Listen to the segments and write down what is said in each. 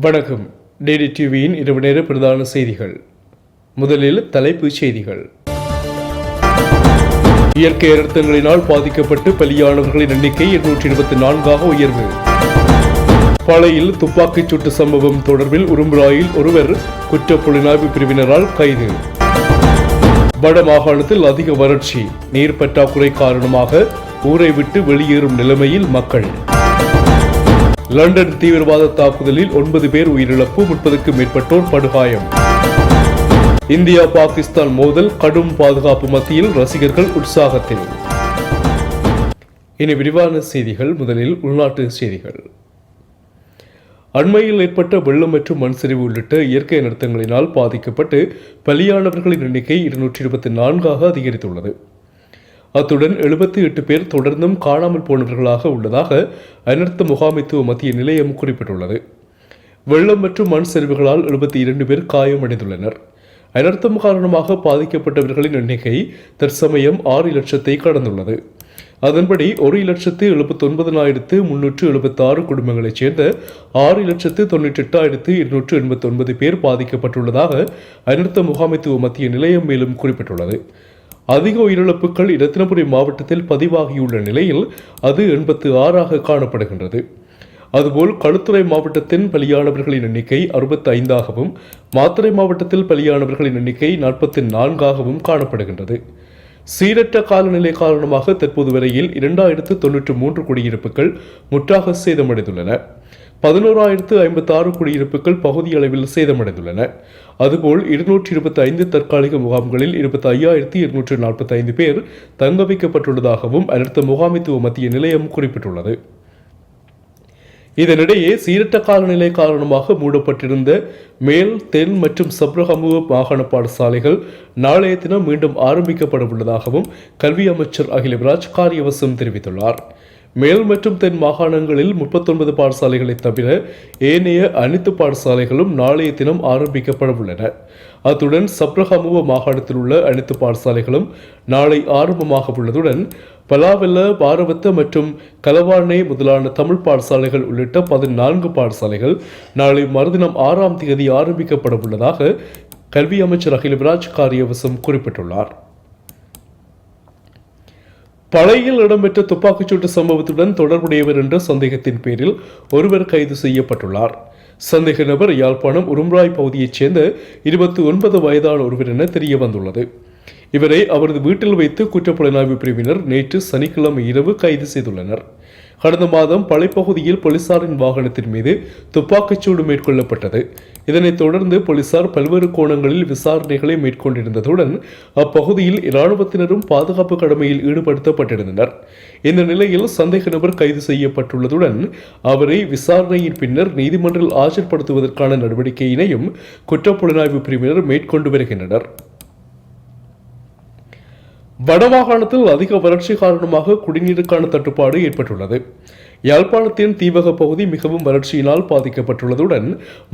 வணக்கம். டிடி டிவியின் இரவு நேர பிரதான செய்திகள். முதலில் தலைப்புச் செய்திகள். இயற்கை அழுத்தங்களினால் பாதிக்கப்பட்டு பலியானவர்களின் எண்ணிக்கை இருநூற்றி இருபத்தி நான்காக உயர்வு. பழையில் துப்பாக்கிச் சூட்டு சம்பவம் தொடர்பில் உரும்புராயில் ஒருவர் குற்றப்புலனாய்வு பிரிவினரால் கைது. வட மாகாணத்தில் அதிக வறட்சி நீர் பற்றாக்குறை காரணமாக ஊரை விட்டு வெளியேறும் நிலைமையில் மக்கள். லண்டன் தீவிரவாத தாக்குதலில் ஒன்பது பேர் உயிரிழப்பு முப்பதுக்கும் மேற்பட்டோர் படுகாயம். இந்தியா பாகிஸ்தான் மோதல் கடும் பாதுகாப்பு மத்தியில் ரசிகர்கள் உற்சாகத்தில். இனி விரிவான செய்திகள் முதலில் உள்நாட்டு செய்திகள். அண்மையில் ஏற்பட்ட வெள்ளம் மற்றும் மண் சரிவு உள்ளிட்ட இயற்கை அனர்த்தங்களினால் பாதிக்கப்பட்டு பலியானவர்களின் எண்ணிக்கை இருநூற்றி இருபத்தி நான்காக அதிகரித்துள்ளது. அத்துடன் எழுபத்தி எட்டு பேர் தொடர்ந்தும் காணாமல் போனவர்களாக உள்ளதாக அனர்த்த முகாமைத்துவ மத்திய நிலையம் குறிப்பிட்டுள்ளது. வெள்ளம் மற்றும் மண் சரிவுகளால் எழுபத்தி இரண்டு பேர் காயமடைந்துள்ளனர். அனர்த்தம் காரணமாக பாதிக்கப்பட்டவர்களின் எண்ணிக்கை தற்சமயம் ஆறு லட்சத்தை கடந்துள்ளது. அதன்படி ஒரு லட்சத்து எழுபத்தி ஒன்பதனாயிரத்து முன்னூற்று எழுபத்தி ஆறு குடும்பங்களைச் சேர்ந்த ஆறு லட்சத்து தொண்ணூற்றி எட்டாயிரத்து இருநூற்று எண்பத்தி ஒன்பது பேர் பாதிக்கப்பட்டுள்ளதாக அனர்த்த முகாமைத்துவ மத்திய நிலையம் மேலும் குறிப்பிட்டுள்ளது. அதிக உயிரிழப்புகள் இரத்தினபுரி மாவட்டத்தில் பதிவாகியுள்ள நிலையில் அது எண்பத்து ஆறாக காணப்படுகின்றது. அதுபோல் களுத்துறை மாவட்டத்தின் பலியானவர்களின் எண்ணிக்கை அறுபத்தி ஐந்தாகவும் மாத்துறை மாவட்டத்தில் பலியானவர்களின் எண்ணிக்கை நாற்பத்தி நான்காகவும் காணப்படுகின்றது. சீரற்ற காலநிலை காரணமாக தற்போது வரையில் இரண்டாயிரத்து தொன்னூற்று மூன்று குடியிருப்புகள் முற்றாக சேதமடைந்துள்ளன. பதினோராயிரத்து ஐம்பத்தி ஆறு குடியிருப்புகள் பகுதி அளவில் சேதமடைந்துள்ளன. அதுபோல் இருநூற்றி இருபத்தி ஐந்து தற்காலிக முகாம்களில் இருபத்தி ஐயாயிரத்தி இருநூற்று நாற்பத்தி ஐந்து பேர் தங்க வைக்கப்பட்டுள்ளதாகவும் அனர்த்த முகாமைத்துவ மத்திய நிலையம் குறிப்பிட்டுள்ளது. இதனிடையே சீரற்ற காலநிலை காரணமாக மூடப்பட்டிருந்த மேல் தென் மற்றும் சப்ரகமுவ மாகாண பாடசாலைகள் நாளைய தினம் மீண்டும் ஆரம்பிக்கப்பட உள்ளதாகவும் கல்வி அமைச்சர் அகிலவிராஜ் காரியவசம் தெரிவித்துள்ளார். மேல் மற்றும் தென் மாகாணங்களில் முப்பத்தொன்பது பாடசாலைகளை தவிர ஏனைய அனைத்து பாடசாலைகளும் நாளைய தினம் ஆரம்பிக்கப்பட உள்ளன. அத்துடன் சப்ரஹமுவ மாகாணத்தில் உள்ள அனைத்து பாடசாலைகளும் நாளை ஆரம்பமாக உள்ளதுடன் பலாவெல்ல பாரவத்த மற்றும் கலவானை முதலான தமிழ் பாடசாலைகள் உள்ளிட்ட பதினான்கு பாடசாலைகள் நாளை மறுதினம் ஆறாம் தேதி ஆரம்பிக்கப்பட உள்ளதாக கல்வி அமைச்சர் அகிலவிராஜ் காரியவசம் குறிப்பிட்டுள்ளார். பழையில் இடம்பெற்ற துப்பாக்கிச்சூட்டு சம்பவத்துடன் தொடர்புடையவர் என்ற சந்தேகத்தின் பேரில் ஒருவர் கைது செய்யப்பட்டுள்ளார். சந்தேக நபர் யாழ்ப்பாணம் உரும்ராய் பகுதியைச் சேர்ந்த இருபத்தி ஒன்பது வயதான ஒருவர் என தெரிய வந்துள்ளது இவரை அவரது வீட்டில் வைத்து குற்றப்புலனாய்வு பிரிவினர் நேற்று சனிக்கிழமை இரவு கைது செய்துள்ளனர். கடந்த மாதம் பழைப்பகுதியில் போலீசாரின் வாகனத்தின் மீது துப்பாக்கிச்சூடு மேற்கொள்ளப்பட்டது. இதனைத் தொடர்ந்து போலீசார் பல்வேறு கோணங்களில் விசாரணைகளை மேற்கொண்டிருந்ததுடன் அப்பகுதியில் இராணுவத்தினரும் பாதுகாப்பு கடமையில் ஈடுபடுத்தப்பட்டிருந்தனர். இந்த நிலையில் சந்தேக நபர் கைது செய்யப்பட்டுள்ளதுடன் அவரை விசாரணையின் பின்னர் நீதிமன்றில் ஆஜர்படுத்துவதற்கான நடவடிக்கையினையும் குற்றப்புலனாய்வு பிரிவினர் மேற்கொண்டு வருகின்றனர். வடமாகாணத்தில் அதிக வறட்சி காரணமாக குடிநீருக்கான தட்டுப்பாடு ஏற்பட்டுள்ளது. யாழ்ப்பாணத்தின் தீவக பகுதி மிகவும் வறட்சியினால் பாதிக்கப்பட்டுள்ளதுடன்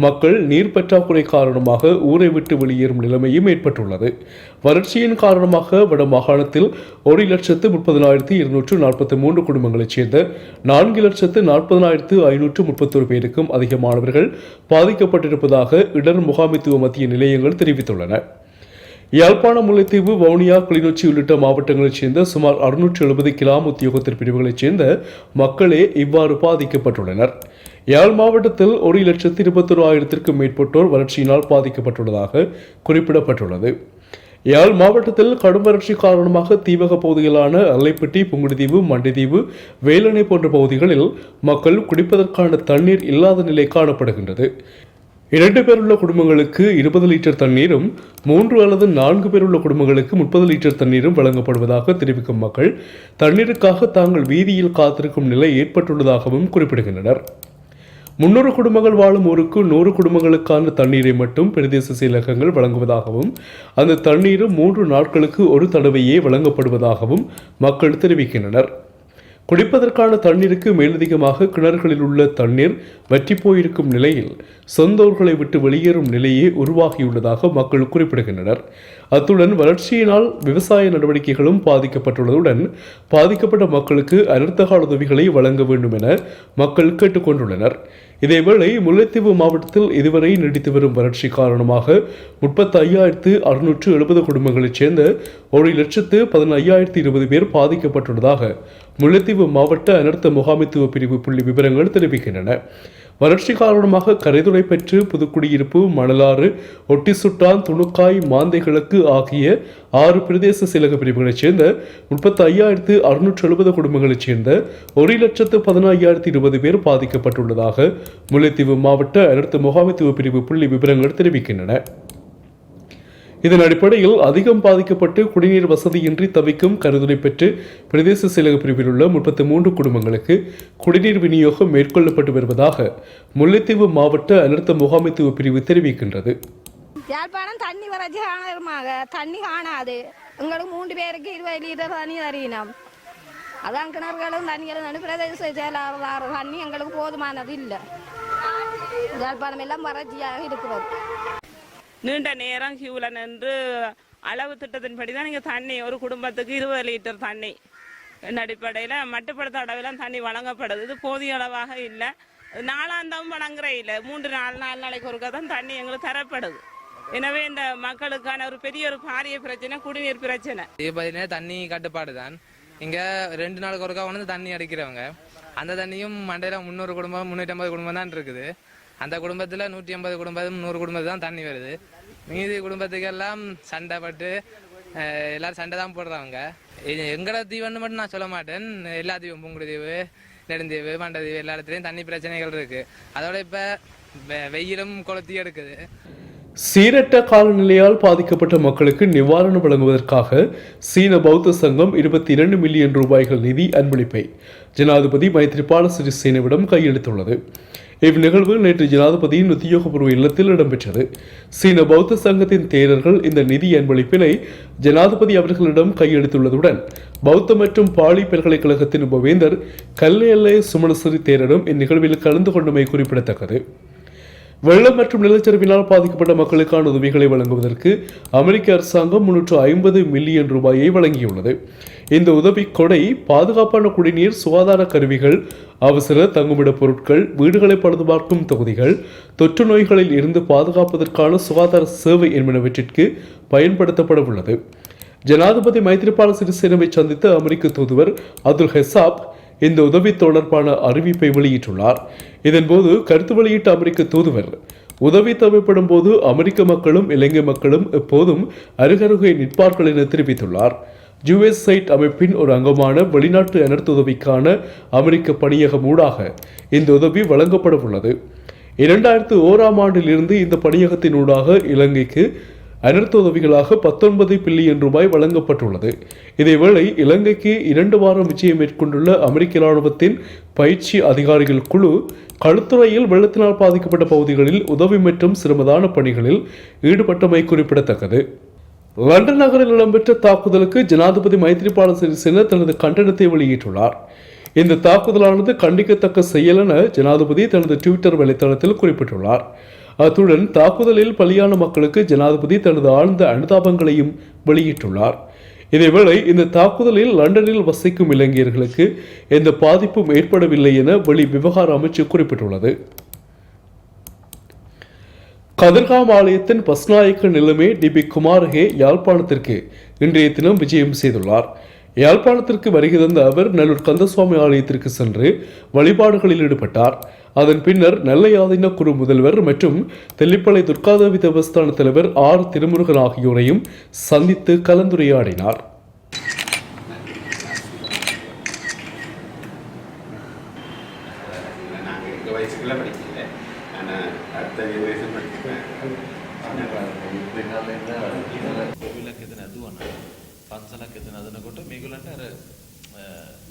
மக்கள் நீர் பற்றாக்குறை காரணமாக ஊரை விட்டு வெளியேறும் நிலைமையும் ஏற்பட்டுள்ளது. வறட்சியின் காரணமாக வடமாகாணத்தில் ஒரு லட்சத்து முப்பதனாயிரத்தி இருநூற்று நாற்பத்தி மூன்று குடும்பங்களைச் சேர்ந்த நான்கு லட்சத்து நாற்பதனாயிரத்து ஐநூற்று முப்பத்தொரு பேருக்கும் அதிகமானவர்கள் பாதிக்கப்பட்டிருப்பதாக இடர் முகாமித்துவ மத்திய நிலையங்கள் தெரிவித்துள்ளன. யாழ்ப்பாணம் முல்லைத்தீவு வவுனியா கிளிநொச்சி உள்ளிட்ட மாவட்டங்களைச் சேர்ந்த சுமார் அறுநூற்றி எழுபது கிலாம் உத்தியோகத்தர் பிரிவுகளைச் சேர்ந்த மக்களே இவ்வாறு பாதிக்கப்பட்டுள்ளனர். யாழ் மாவட்டத்தில் ஒரு லட்சத்தி இருபத்தொரு ஆயிரத்திற்கும் மேற்பட்டோர் வறட்சியினால் பாதிக்கப்பட்டுள்ளதாக குறிப்பிடப்பட்டுள்ளது. யாழ் மாவட்டத்தில் கடும் வறட்சி காரணமாக தீவக பகுதிகளான அல்லைப்பட்டி புங்குடுதீவு மண்டிதீவு வேலணை போன்ற பகுதிகளில் மக்கள் குடிப்பதற்கான தண்ணீர் இல்லாத நிலை காணப்படுகின்றது. இரண்டு பேருள்ள குடும்பங்களுக்கு இருபது லிட்டர் தண்ணீரும் மூன்று அல்லது நான்கு பேருள்ள குடும்பங்களுக்கு முப்பது லிட்டர் தண்ணீரும் வழங்கப்படுவதாக தெரிவிக்கும் மக்கள் தண்ணீருக்காக தாங்கள் வீதியில் காத்திருக்கும் நிலை ஏற்பட்டுள்ளதாகவும் குறிப்பிடுகின்றனர். முன்னூறு குடும்பங்கள் வாழும் ஊருக்கு நூறு குடும்பங்களுக்கான தண்ணீரை மட்டும் பிரதேச செயலகங்கள் வழங்குவதாகவும் அந்த தண்ணீரும் மூன்று நாட்களுக்கு ஒரு தடவையே வழங்கப்படுவதாகவும் மக்கள் தெரிவிக்கின்றனர். குடிப்பதற்கான தண்ணீருக்கு மேலதிகமாக கிணறுகளில் உள்ள தண்ணீர் வற்றி போயிருக்கும் நிலையில் சொந்த ஊர்களை விட்டு வெளியேறும் நிலையே உருவாகியுள்ளதாக மக்கள் குறிப்பிடுகின்றனர். அத்துடன் வறட்சியினால் விவசாய நடவடிக்கைகளும் பாதிக்கப்பட்டுள்ளதுடன் பாதிக்கப்பட்ட மக்களுக்கு அனர்த்தகால உதவிகளை வழங்க வேண்டும் என மக்கள் கேட்டுக்கொண்டுள்ளனர். இதேவேளை முல்லைத்தீவு மாவட்டத்தில் இதுவரை நீடித்து வரும் வறட்சி காரணமாக முப்பத்தி ஐயாயிரத்து அறுநூற்று எழுபது குடும்பங்களைச் சேர்ந்த ஒரு லட்சத்து பதினையாயிரத்து இருபது பேர் பாதிக்கப்பட்டுள்ளதாக முல்லைத்தீவு மாவட்ட அனர்த்த முகாமைத்துவ பிரிவு புள்ளி விவரங்கள் தெரிவிக்கின்றன. வறட்சி காரணமாக கரைதுளை பெற்று புதுக்குடியிருப்பு மணலாறு ஒட்டிசுட்டான் துணுக்காய் மாந்தை கிழக்கு ஆகிய ஆறு பிரதேச செயலக பிரிவுகளைச் சேர்ந்த முப்பத்தி ஐயாயிரத்து அறுநூற்று எழுபது குடும்பங்களைச் சேர்ந்த ஒரு லட்சத்து பதினாயிரத்து இருபது பேர் பாதிக்கப்பட்டுள்ளதாக முல்லைத்தீவு மாவட்ட அனர்த்த முகாமைத்துவ பிரிவு புள்ளி விவரங்கள் தெரிவிக்கின்றன. இதன் அடிப்படையில் அதிகம் பாதிக்கப்பட்டு குடிநீர் வசதியின்றி தவிக்கும் கருதுரை பெற்று பிரதேச செயலக பிரிவில் உள்ள முப்பத்தி மூன்று குடும்பங்களுக்கு குடிநீர் விநியோகம் மேற்கொள்ளப்பட்டு வருவதாக முல்லைத்தீவு மாவட்ட அனர்த்த முகாமைத்துவ பிரிவு தெரிவிக்கின்றது. யாழ்ப்பாணம் தண்ணி வறட்சி காணமாக தண்ணி காணாது. எங்களுக்கு மூன்று பேருக்கு இருபது லிட்டர் தண்ணி தரீனம். அதான் கிணறுகளும் தண்ணிகளும் நடு பிரதேச செயலாளர் தண்ணி எங்களுக்கு போதுமானது இல்லை. யாழ்ப்பாணம் எல்லாம் வறட்சியாக இருக்கிறது. நீண்ட நேரம் கியூவில் நின்று அளவு திட்டத்தின்படி தான் நீங்கள் தண்ணி ஒரு குடும்பத்துக்கு இருபது லிட்டர் தண்ணி. அடிப்படையில் மட்டுப்படுத்த அளவில் தண்ணி வழங்கப்படுது. இது போதிய அளவாக இல்லை. நாளாந்தம் வழங்குற இல்லை. மூன்று நாலு நாலு நாளைக்கு ஒருக்கா தான் தண்ணி எங்களுக்கு தரப்படுது. எனவே இந்த மக்களுக்கான ஒரு பெரிய ஒரு பாரிய பிரச்சனை குடிநீர் பிரச்சனை. இது பார்த்தீங்கன்னா தண்ணி கட்டுப்பாடு தான். இங்கே ரெண்டு நாளுக்கு ஒருக்கா வந்து தண்ணி அடிக்கிறவங்க. அந்த தண்ணியும் மண்டையில் முந்நூறு குடும்பம் முந்நூற்றி ஐம்பது குடும்பம் தான் இருக்குது. அந்த குடும்பத்தில் நூற்றி ஐம்பது குடும்பம் நூறு குடும்பத்து தான் தண்ணி வருது. மீதி குடும்பத்துக்கெல்லாம் சண்டை பட்டு எல்லாரும் சண்டை தான் போடுறாங்க இது எங்கட தீவுன்னு மட்டும் நான் சொல்ல மாட்டேன். எல்லா தீவும் பூங்குடி தீவு நெடுந்தீவு மண்டதீவு எல்லா இடத்துலையும் தண்ணி பிரச்சனைகள் இருக்குது அதோட இப்போ வெயிலும் கொளுத்தி எடுக்குது. சீரற்ற காலநிலையால் பாதிக்கப்பட்ட மக்களுக்கு நிவாரணம் வழங்குவதற்காக சீன பௌத்த சங்கம் இருபத்தி இரண்டு மில்லியன் ரூபாய்கள் நிதி அன்பளிப்பை ஜனாதிபதி மைத்ரிபால சிறிசேனவிடம் கையெழுத்துள்ளது இவ்நிகழ்வு நேற்று ஜனாதிபதியின் உத்தியோகபூர்வ இல்லத்தில் இடம்பெற்றது. சீன பௌத்த சங்கத்தின் தேரர்கள் இந்த நிதி அன்பளிப்பினை ஜனாதிபதி அவர்களிடம் கையெழுத்துள்ளதுடன் பௌத்த மற்றும் பாலி பல்கலைக்கழகத்தின் உபவேந்தர் கல்லையல்லே சுமணசிறி தேரரும் இந்நிகழ்வில் கலந்து கொண்டமை குறிப்பிடத்தக்கது. வெள்ளம் மற்றும் நிலச்சரிவினால் பாதிக்கப்பட்ட மக்களுக்கான உதவிகளை வழங்குவதற்கு அமெரிக்க அரசாங்கம் முன்னூற்று ஐம்பது மில்லியன் ரூபாயை வழங்கியுள்ளது. இந்த உதவி கொடை பாதுகாப்பான குடிநீர் சுகாதார கருவிகள் அவசர தங்குமிட பொருட்கள் வீடுகளை பழுதுபார்க்கும் தொகுதிகள் தொற்று நோய்களில் இருந்து பாதுகாப்பதற்கான சுகாதார சேவை என்பனவற்றிற்கு பயன்படுத்தப்பட உள்ளது. ஜனாதிபதி மைத்ரிபால சிறிசேனவை சந்தித்த அமெரிக்க தூதுவர் அப்துல் ஹெசாப் இந்த உதவி தொடர்பான அறிவிப்பை வெளியிட்டுள்ளார். இதன்போது கருத்து வெளியிட்ட அமெரிக்க தூதுவர் உதவி தேவைப்படும் போது அமெரிக்க மக்களும் இலங்கை மக்களும் எப்போதும் அருகருகே நிற்பார்கள் என தெரிவித்துள்ளார். யுஎஸ் சைட் அமைப்பின் ஒரு அங்கமான வெளிநாட்டு அனர்த்த உதவிக்கான அமெரிக்க பணியகம் ஊடாக இந்த உதவி வழங்கப்பட உள்ளது. இரண்டாயிரத்து ஓராம் ஆண்டிலிருந்து இந்த பணியகத்தின் ஊடாக இலங்கைக்கு அனர்த்த உதவிகளாக பத்தொன்பது பில்லியன் ரூபாய் வழங்கப்பட்டுள்ளது. இதேவேளை இலங்கைக்கு இரண்டு வாரம் விஜயம் மேற்கொண்டுள்ள அமெரிக்க இராணுவத்தின் பயிற்சி அதிகாரிகள் குழு களுத்துறையில் வெள்ளத்தினால் பாதிக்கப்பட்ட பகுதிகளில் உதவி மற்றும் சிரமதான பணிகளில் ஈடுபட்டமை குறிப்பிடத்தக்கது. லண்டன் நகரில் இடம்பெற்ற தாக்குதலுக்கு ஜனாதிபதி மைத்ரிபால சிறிசேன தனது கண்டனத்தை வெளியிட்டுள்ளார். இந்த தாக்குதலானது கண்டிக்கத்தக்க செயல் என ஜனாதிபதி தனது ட்விட்டர் வலைத்தளத்தில் குறிப்பிட்டுள்ளார். அத்துடன் தாக்குதலில் பலியான மக்களுக்கு ஜனாதிபதி தனது ஆழ்ந்த அனுதாபங்களையும் வெளியிட்டுள்ளார். இதேவேளை இந்த தாக்குதலில் லண்டனில் வசிக்கும் இளைஞர்களுக்கு எந்த பாதிப்பும் ஏற்படவில்லை என வெளி விவகார அமைச்சு குறிப்பிட்டுள்ளது. கதிர்காம் ஆலயத்தின் பஸ்நாயக்க நிலைமை டிபி குமாரகே யாழ்ப்பாணத்திற்கு. இன்றைய தினம் விஜயம் செய்துள்ளார். யாழ்ப்பாணத்திற்கு வருகை தந்த அவர் நல்லூர் கந்தசுவாமி ஆலயத்திற்கு சென்று வழிபாடுகளில் ஈடுபட்டார். அதன் பின்னர் நெல்லையாதின குரு முதல்வர் மற்றும் தெல்லிப்பளை துர்காதேவி தேவஸ்தான தலைவர் ஆர். திருமுருகன் ஆகியோரையும் சந்தித்து கலந்துரையாடினார். ඒගොල්ලන්ට අර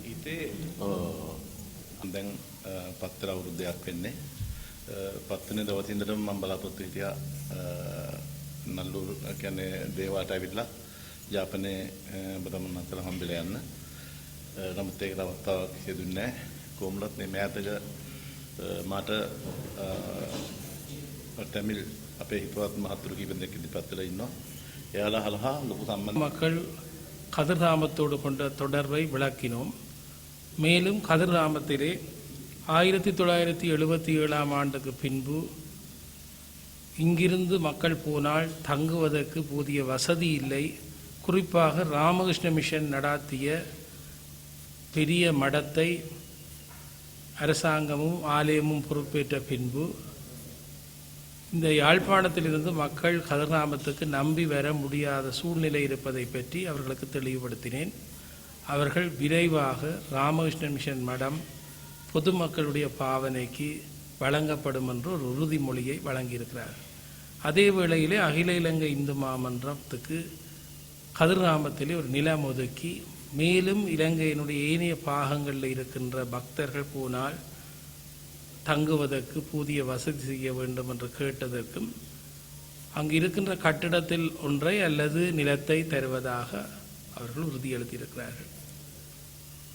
හිතේ දැන් පත්තර අවුරුද්දයක් වෙන්නේ. පත්වෙන දවස් ඉඳලම මම බලාපොරොත්තු හිටියා නල්ලු කියන්නේ දේවාට ඇවිල්ලා යාපනයේ ඔබටම නතර හම්බෙලා යන්න. නමුත් ඒකට අවස්ථාවක් ලැබුණේ නැහැ. කොහොමලත් මේ මෑතක මට තමිල් අපේ හිතවත් මහතුරු කීප දෙනෙක් ඉදිරිපත් වෙලා ඉන්නවා. එයාලා හරහා ලොකු සම්බන්ධයක් கதிர்காமத்தோடு கொண்ட தொடர்பை விளக்கினோம். மேலும் கதிர்காமத்திலே ஆயிரத்தி தொள்ளாயிரத்தி எழுபத்தி ஏழாம் ஆண்டுக்கு பின்பு இங்கிருந்து மக்கள் போனால் தங்குவதற்கு போதிய வசதி இல்லை. குறிப்பாக ராமகிருஷ்ண மிஷன் நடாத்திய பெரிய மடத்தை அரசாங்கமும் ஆலயமும் பொறுப்பேற்ற பின்பு இந்த யாழ்ப்பாணத்திலிருந்து மக்கள் கதிர்நாமத்துக்கு நம்பி வர முடியாத சூழ்நிலை இருப்பதை பற்றி அவர்களுக்கு தெளிவுபடுத்தினேன். அவர்கள் விரைவாக ராமகிருஷ்ண மிஷன் மடம் பொதுமக்களுடைய பாவனைக்கு வழங்கப்படும் என்று ஒரு உறுதிமொழியை வழங்கியிருக்கிறார். அதே வேளையிலே அகில இலங்கை இந்து மாமன்றத்துக்கு கதிர்நாமத்திலே ஒரு நிலம் ஒதுக்கி மேலும் இலங்கையினுடைய ஏனைய பாகங்களில் இருக்கின்ற பக்தர்கள் போனால் தங்குவதற்கு புதிய வசதி செய்ய வேண்டும் என்று கேட்டதற்கும் அங்கு இருக்கின்ற கட்டிடத்தில் ஒன்றை அல்லது நிலத்தை தருவதாக அவர்கள் உறுதியளித்திருக்கிறார்கள்.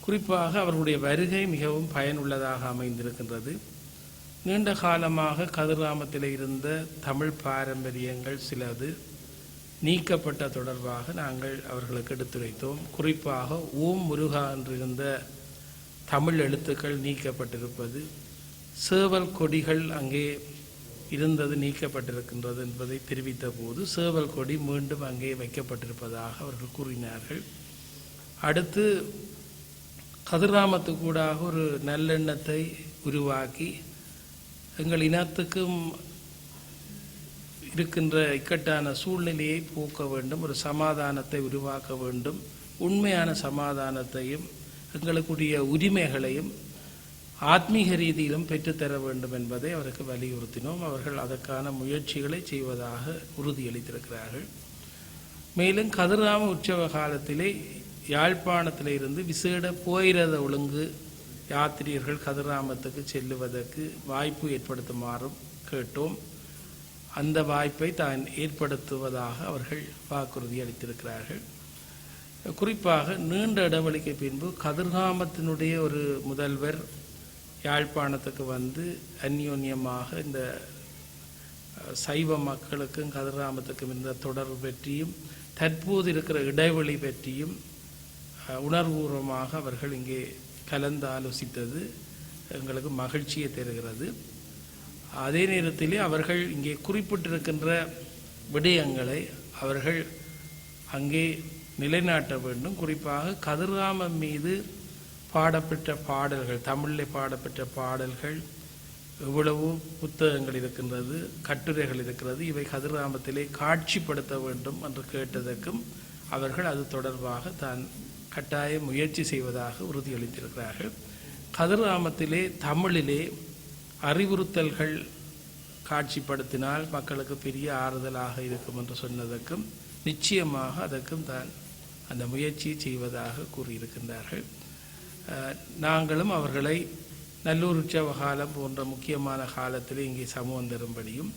குறிப்பாக அவர்களுடைய வருகை மிகவும் பயனுள்ளதாக அமைந்திருக்கின்றது. நீண்ட காலமாக கதிர்காமத்தில் இருந்த தமிழ் பாரம்பரியங்கள் சிலது நீக்கப்பட்ட தொடர்பாக நாங்கள் அவர்களுக்கு எடுத்துரைத்தோம். குறிப்பாக ஓம் முருகா என்றிருந்த தமிழ் எழுத்துக்கள் நீக்கப்பட்டிருப்பது சேவல் கொடிகள் அங்கே இருந்தது நீக்கப்பட்டிருக்கின்றது என்பதை தெரிவித்த போது சேவல் கொடி மீண்டும் அங்கே வைக்கப்பட்டிருப்பதாக அவர்கள் கூறினார்கள். அடுத்து கதிர்ராமத்துக்கூடாக ஒரு நல்லெண்ணத்தை உருவாக்கி எங்கள் இனத்துக்கும் இருக்கின்ற இக்கட்டான சூழ்நிலையை போக்க வேண்டும் ஒரு சமாதானத்தை உருவாக்க வேண்டும் உண்மையான சமாதானத்தையும் எங்களுக்குரிய உரிமைகளையும் ஆத்மீக ரீதியிலும் பெற்றுத்தர வேண்டும் என்பதை அவருக்கு வலியுறுத்தினோம். அவர்கள் அதற்கான முயற்சிகளை செய்வதாக உறுதியளித்திருக்கிறார்கள். மேலும் கதிராம உற்சவ காலத்திலே யாழ்ப்பாணத்தில் இருந்து விசேட போயிரத ஒழுங்கு யாத்திரியர்கள் கதிராமத்துக்கு செல்லுவதற்கு வாய்ப்பு ஏற்படுத்துமாறும் கேட்டோம். அந்த வாய்ப்பை தான் ஏற்படுத்துவதாக அவர்கள் வாக்குறுதி அளித்திருக்கிறார்கள். குறிப்பாக நீண்ட இடைவெளிக்கு பின்பு கதிர்காமத்தினுடைய ஒரு முதல்வர் யாழ்ப்பாணத்துக்கு வந்து அந்யோன்யமாக இந்த சைவ மக்களுக்கும் கதிராமத்துக்கும் இருந்த தொடர்பு பற்றியும் தற்போது இருக்கிற இடைவெளி பற்றியும் உணர்வுபூர்வமாக அவர்கள் இங்கே கலந்து ஆலோசித்தது எங்களுக்கு மகிழ்ச்சியை தருகிறது. அதே நேரத்திலே அவர்கள் இங்கே குறிப்பிட்டிருக்கின்ற விடயங்களை அவர்கள் அங்கே நிலைநாட்ட வேண்டும். குறிப்பாக கதிர்காமம் மீது பாடப்பெற்ற பாடல்கள் தமிழில் பாடப்பெற்ற பாடல்கள் எவ்வளவு புத்தகங்கள் இருக்கின்றது கட்டுரைகள் இருக்கிறது இவை கதிர்ராமத்திலே காட்சிப்படுத்த வேண்டும் என்று கேட்டதற்கும் அவர்கள் அது தொடர்பாக தான் கட்டாய முயற்சி செய்வதாக உறுதியளித்திருக்கிறார்கள். கதிர்ராமத்திலே தமிழிலே அறிவுறுத்தல்கள் காட்சிப்படுத்தினால் மக்களுக்கு பெரிய ஆறுதலாக இருக்கும் என்று சொன்னதற்கும் நிச்சயமாக அதற்கும் தான் அந்த முயற்சியை செய்வதாக கூறியிருக்கின்றார்கள். நாங்களும் அவர்களை நல்லூர் உற்சவ காலம் போன்ற முக்கியமான காலத்தில் இங்கே சமூகம் தரும்படியும்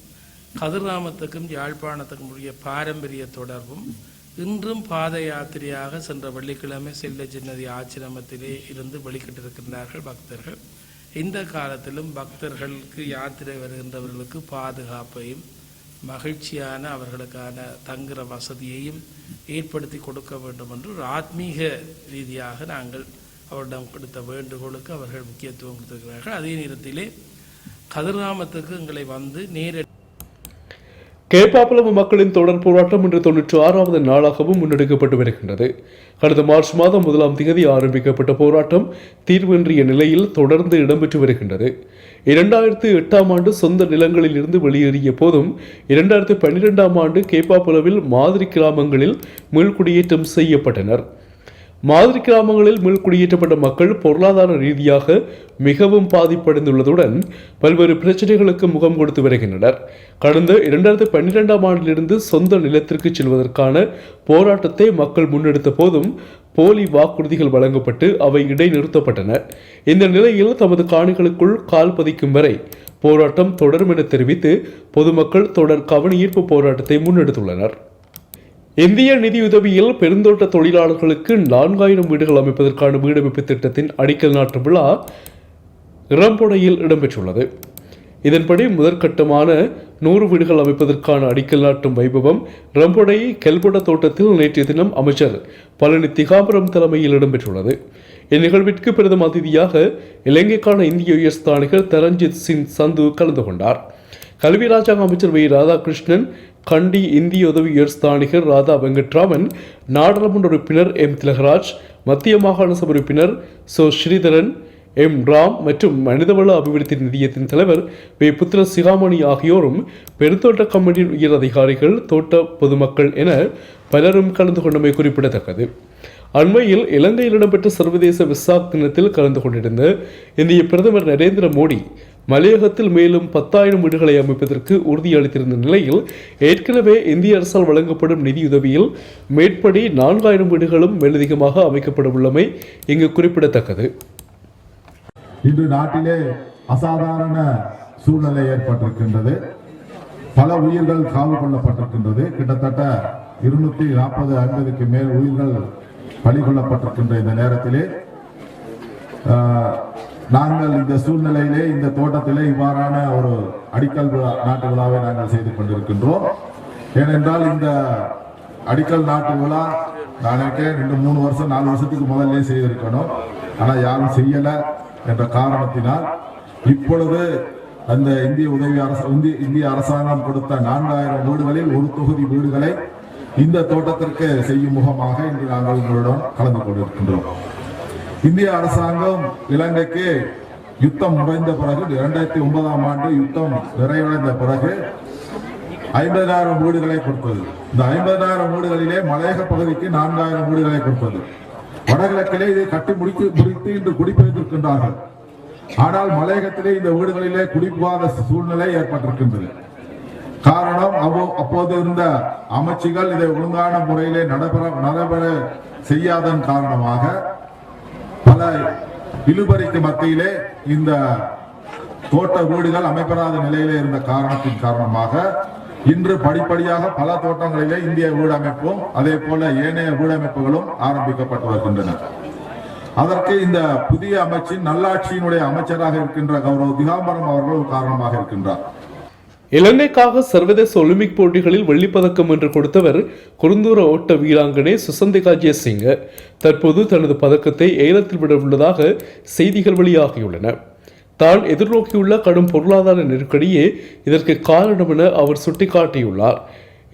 கதிர்ராமத்துக்கும் யாழ்ப்பாணத்துக்கும் உரிய பாரம்பரிய தொடர்பும் இன்றும் பாத யாத்திரையாக சென்ற வெள்ளிக்கிழமை செல்ல சின்னதி ஆச்சிரமத்திலே இருந்து வெளிக்கிட்டிருக்கின்றார்கள் பக்தர்கள். இந்த காலத்திலும் பக்தர்களுக்கு யாத்திரை வருகின்றவர்களுக்கு பாதுகாப்பையும் மகிழ்ச்சியான அவர்களுக்கான தங்குற வசதியையும் ஏற்படுத்தி கொடுக்க வேண்டும் என்று ஒரு ஆத்மீக ரீதியாக நாங்கள் அவரிடம் கொடுத்த வேண்டுகோளுக்கு அவர்கள் முக்கியத்துவம் கொடுத்திருக்கிறார்கள். அதே நேரத்திலே கதிர்காமத்துக்கு எங்களை வந்து நேரடி கேப்பாப்புலவு மக்களின் தொடர் போராட்டம் இன்று தொன்னூற்றி ஆறாவது நாளாகவும் முன்னெடுக்கப்பட்டு வருகின்றது. கடந்த மார்ச் மாதம் முதலாம் தேதி ஆரம்பிக்கப்பட்ட போராட்டம் தீர்வின்றிய நிலையில் தொடர்ந்து இடம்பெற்று வருகின்றது. இரண்டாயிரத்து எட்டாம் ஆண்டு சொந்த நிலங்களில் இருந்து வெளியேறிய போதும் இரண்டாயிரத்து பன்னிரெண்டாம் ஆண்டு கேப்பாப்புலவில் மாதிரி கிராமங்களில் மீள்குடியேற்றம் செய்யப்பட்டனர். மாதிரி கிராமங்களில் மீள்குடியேற்றப்பட்ட மக்கள் பொருளாதார ரீதியாக மிகவும் பாதிப்படைந்துள்ளதுடன் பல்வேறு பிரச்சனைகளுக்கு முகம் கொடுத்து வருகின்றனர். கடந்த இரண்டாயிரத்தி பன்னிரெண்டாம் ஆண்டிலிருந்து சொந்த நிலத்திற்கு செல்வதற்கான போராட்டத்தை மக்கள் முன்னெடுத்த போதும் போலி வாக்குறுதிகள் வழங்கப்பட்டு அவை இடைநிறுத்தப்பட்டன. இந்த நிலையில் தமது காணிகளுக்குள் கால் பதிக்கும் வரை போராட்டம் தொடரும் என தெரிவித்து பொதுமக்கள் தொடர் கவனஈர்ப்பு போராட்டத்தை முன்னெடுத்துள்ளனர். இந்திய நிதியுதவியில் பெருந்தோட்ட தொழிலாளர்களுக்கு நான்காயிரம் வீடுகள் அமைப்பதற்கான வீடமைப்பு திட்டத்தின் அடிக்கல் நாட்டு விழா இளம்பொடையில் இடம்பெற்றுள்ளது. இதன்படி முதற்கட்டமான நூறு வீடுகள் அமைப்பதற்கான அடிக்கல் நாட்டும் வைபவம் ரம்பொடை கெல்புட தோட்டத்தில் நேற்றைய தினம் அமைச்சர் பழனி திகாம்பரம் தலைமையில் இடம்பெற்றுள்ளது. இந்நிகழ்விற்கு பிரதம அதிதியாக இலங்கைக்கான இந்திய உயர்ஸ்தானிகர் தரஞ்சித் சிங் சந்து கலந்து கொண்டார். கல்வி ராஜாங்க அமைச்சர் வி. ராதாகிருஷ்ணன் கண்டி இந்திய உதவி உயர்ஸ்தானிகர் ராதா வெங்கட்ராமன் நாடாளுமன்ற உறுப்பினர் எம். திலகராஜ் மத்திய மாகாண சபை உறுப்பினர் சோ. ஸ்ரீதரன் எம். ராம் மற்றும் மனிதவள அபிவிருத்தி நிதியத்தின் தலைவர் வே. புத்திர சிகாமணி ஆகியோரும் பெருந்தோட்ட கமிட்டியின் உயர் அதிகாரிகள் தோட்ட பொதுமக்கள் என பலரும் கலந்து கொண்டமை குறிப்பிடத்தக்கது. அண்மையில் இலங்கையில் இடம்பெற்ற சர்வதேச விசாக் தினத்தில் கலந்து கொண்டிருந்த இந்திய பிரதமர் நரேந்திர மோடி மலையகத்தில் மேலும் பத்தாயிரம் வீடுகளை அமைப்பதற்கு உறுதியளித்திருந்த நிலையில் ஏற்கனவே இந்திய அரசால் வழங்கப்படும் நிதியுதவியில் மேற்படி நான்காயிரம் வீடுகளும் மேலதிகமாக அமைக்கப்பட உள்ளமை இங்கு குறிப்பிடத்தக்கது. இன்று நாட்டிலே அசாதாரண சூழ்நிலை ஏற்பட்டிருக்கின்றது. பல உயிர்கள் காவு கொள்ளப்பட்டிருக்கின்றது. கிட்டத்தட்ட இருநூத்தி நாற்பது ஐம்பதுக்கு மேல் உயிர்கள் பலி கொள்ளப்பட்டிருக்கின்ற இந்த நேரத்திலே ஆஹ், நாங்கள் இந்த சூழ்நிலையிலே இந்த தோட்டத்திலே இவ்வாறான ஒரு அடிக்கல் விழா நாட்டு விழாவை நாங்கள் செய்து கொண்டிருக்கின்றோம். ஏனென்றால் இந்த அடிக்கல் நாட்டு விழா நான் ரெண்டு மூணு வருஷம் நாலு வருஷத்துக்கு முதல்ல செய்திருக்கணும். ஆனால் யாரும் செய்யலை என்ற காரணத்தினால் இப்பொழுது அந்த இந்திய உதவி அரசு இந்திய இந்திய அரசாங்கம் கொடுத்த நான்காயிரம் வீடுகளில் ஒரு தொகுதி வீடுகளை இந்த தோட்டத்திற்கு செய்யும் முகமாக இன்று நாங்கள் உங்களுடன் கலந்து கொண்டிருக்கின்றோம். இந்திய அரசாங்கம் இலங்கைக்கு யுத்தம் முடிந்த பிறகு இரண்டாயிரத்தி ஒன்பதாம் ஆண்டு யுத்தம் நிறைவடைந்த பிறகு ஐம்பதாயிரம் வீடுகளை கொடுத்தது. இந்த ஐம்பதாயிரம் வீடுகளிலே மலையக பகுதிக்கு நான்காயிரம் வீடுகளை கொடுத்தது. வடகிழக்கிலே இதை கட்டி முடித்து முடித்து இன்று குடிபெயர்ந்திருக்கின்றார்கள் ஆனால் மலையகத்திலே இந்த வீடுகளிலே குடிபுகாத சூழ்நிலை ஏற்பட்டிருக்கின்றது. காரணம் அவ்வோ- அப்போது இருந்த அமைச்சுகள் இதை ஒழுங்கான முறையிலே நடைபெற நடைபெற செய்யாதன் காரணமாக பல இழுபறிக்கு மத்தியிலே இந்த தோட்ட வீடுகள் அமைப்பெறாத நிலையிலே இருந்த காரணத்தின் காரணமாக இன்று படிப்படியாக பல தோட்டங்களிலே இந்திய வீடமைப்பும் அதே போல ஏனைய வீடமைப்புகளும் ஆரம்பிக்கப்பட்டு வருகின்றன. அதற்கு இந்த புதிய அமைச்சின் நல்லாட்சியினுடைய அமைச்சராக இருக்கின்ற கௌரவ திகாம்பரம் அவர்கள் காரணமாக இருக்கின்றார். இலங்கைக்காக சர்வதேச ஒலிம்பிக் போட்டிகளில் வெள்ளிப்பதக்கம் என்று கொடுத்தவர் குறுந்தூர ஓட்ட வீராங்கனை சுசந்திகா ஜெயசிங்க தற்போது தனது பதக்கத்தை ஏலத்தில் விட உள்ளதாக செய்திகள் வெளியாகியுள்ளன. தான் எதிர்நோக்கியுள்ள கடும் பொருளாதார நெருக்கடியே இதற்கு காரணம் என அவர் சுட்டிக்காட்டியுள்ளார்.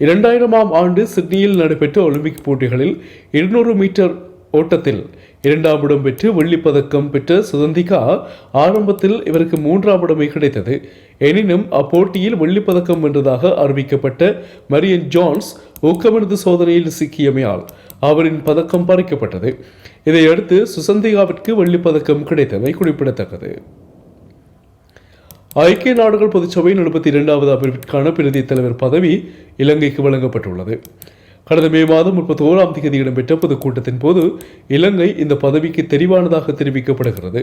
இரண்டாயிரமாம் ஆண்டு சிட்னியில் நடைபெற்ற ஒலிம்பிக் போட்டிகளில் இருநூறு மீட்டர் ஓட்டத்தில் இரண்டாம் இடம் பெற்று வெள்ளிப்பதக்கம் பெற்ற சுதந்திகா ஆரம்பத்தில் இவருக்கு மூன்றாம் இடமே கிடைத்தது. எனினும் அப்போட்டியில் வெள்ளிப்பதக்கம் வென்றதாக அறிவிக்கப்பட்ட மரியன் ஜான்ஸ் ஊக்கமருந்து சோதனையில் சிக்கியமையால் அவரின் பதக்கம் பறிக்கப்பட்டது. இதையடுத்து சுசந்திகாவிற்கு வெள்ளிப் பதக்கம் கிடைத்தமை குறிப்பிடத்தக்கது. ஐக்கிய நாடுகள் பொதுச்சபையின் எழுபத்தி இரண்டாவது அமர்விற்கான பிரதி தலைவர் பதவி இலங்கைக்கு வழங்கப்பட்டுள்ளது. கடந்த மே மாதம் முப்பத்தி ஓராம் தேதி இடம்பெற்ற பொதுக்கூட்டத்தின் போது இலங்கை இந்த பதவிக்கு தெரிவானதாக தெரிவிக்கப்படுகிறது.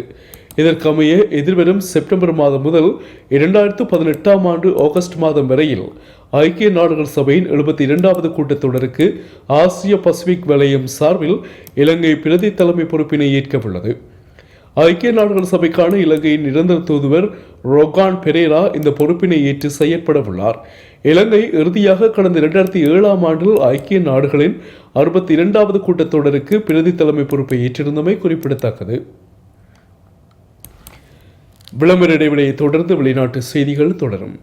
இதற்கமைய எதிர்வரும் செப்டம்பர் மாதம் முதல் இரண்டாயிரத்து பதினெட்டாம் ஆண்டு ஆகஸ்ட் மாதம் வரையில் ஐக்கிய நாடுகள் சபையின் எழுபத்தி இரண்டாவது கூட்டத்தொடருக்கு ஆசிய பசிபிக் வலயம் சார்பில் இலங்கை பிரதி தலைமை பொறுப்பினை ஏற்கவுள்ளது. ஐக்கிய நாடுகள் சபைக்கான இலங்கையின் நிரந்தர தூதுவர் ரொகான் பெரேரா இந்த பொறுப்பினை ஏற்று செயற்பட உள்ளார். இலங்கை இறுதியாக கடந்த இரண்டாயிரத்தி ஏழாம் ஆண்டில் ஐக்கிய நாடுகளின் அறுபத்தி இரண்டாவது கூட்டத்தொடருக்கு பிரதி தலைமை பொறுப்பை ஏற்றிருந்தமை குறிப்பிடத்தக்கது. விளம்பர இடைவெளியை தொடர்ந்து வெளிநாட்டு செய்திகள் தொடரும்.